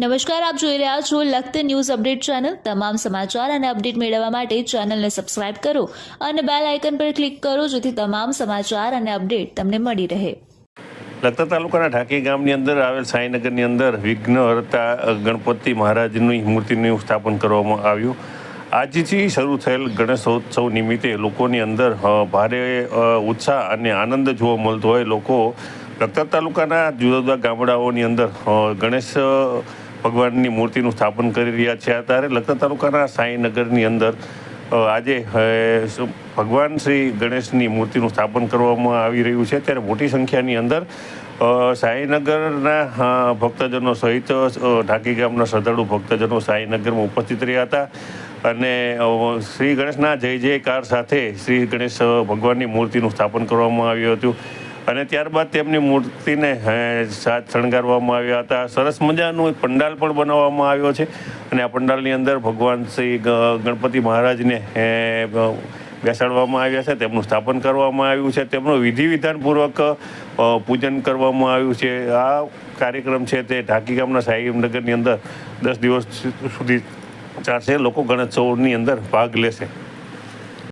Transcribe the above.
નમસ્કાર, આપ જોઈ રહ્યા છો લખત ન્યૂઝ અપડેટ ચેનલ. તમામ સમાચાર અને અપડેટ મેળવવા માટે ચેનલને સબસ્ક્રાઇબ કરો અને બેલ આઇકન પર ક્લિક કરો જેથી તમામ સમાચાર અને અપડેટ તમને મળી રહે. લખતર તાલુકાના ઢાકી ગામની અંદર આવેલ સાંઈનગરની અંદર વિઘ્નહર્તા ગણપતિ મહારાજની મૂર્તિનું સ્થાપન કરવામાં આવ્યું. આજથી શરૂ થયેલ ગણેશોત્સવ નિમિત્તે લોકોની અંદર ભારે ઉત્સાહ અને આનંદ જોવા મળતો હોય. લોકો લખતર તાલુકાના જુદા જુદા ગામડાઓની અંદર ગણેશ ભગવાનની મૂર્તિનું સ્થાપન કરી રહ્યા છે. ત્યારે લખતર તાલુકાના સાંઈનગરની અંદર આજે ભગવાન શ્રી ગણેશની મૂર્તિનું સ્થાપન કરવામાં આવી રહ્યું છે. ત્યારે મોટી સંખ્યાની અંદર સાંઈનગરના ભક્તજનો સહિત ઢાકી ગામના શ્રદ્ધાળુ ભક્તજનો સાંઈનગરમાં ઉપસ્થિત રહ્યા હતા. અને શ્રી ગણેશના જય જયકાર સાથે શ્રી ગણેશ ભગવાનની મૂર્તિનું સ્થાપન કરવામાં આવ્યું હતું. અને ત્યારબાદ તેમની મૂર્તિને સાજ શણગારવામાં આવ્યા હતા. સરસ મજાનું એક પંડાલ પણ બનાવવામાં આવ્યો છે. અને આ પંડાલની અંદર ભગવાન શ્રી ગણપતિ મહારાજને બેસાડવામાં આવ્યા છે. તેમનું સ્થાપન કરવામાં આવ્યું છે. તેમનું વિધિ વિધાનપૂર્વક પૂજન કરવામાં આવ્યું છે. આ કાર્યક્રમ છે તે ઢાકી ગામના સાહેબનગરની અંદર દસ દિવસ સુધી ચાલશે. લોકો ગણેશોત્સવની અંદર ભાગ લેશે.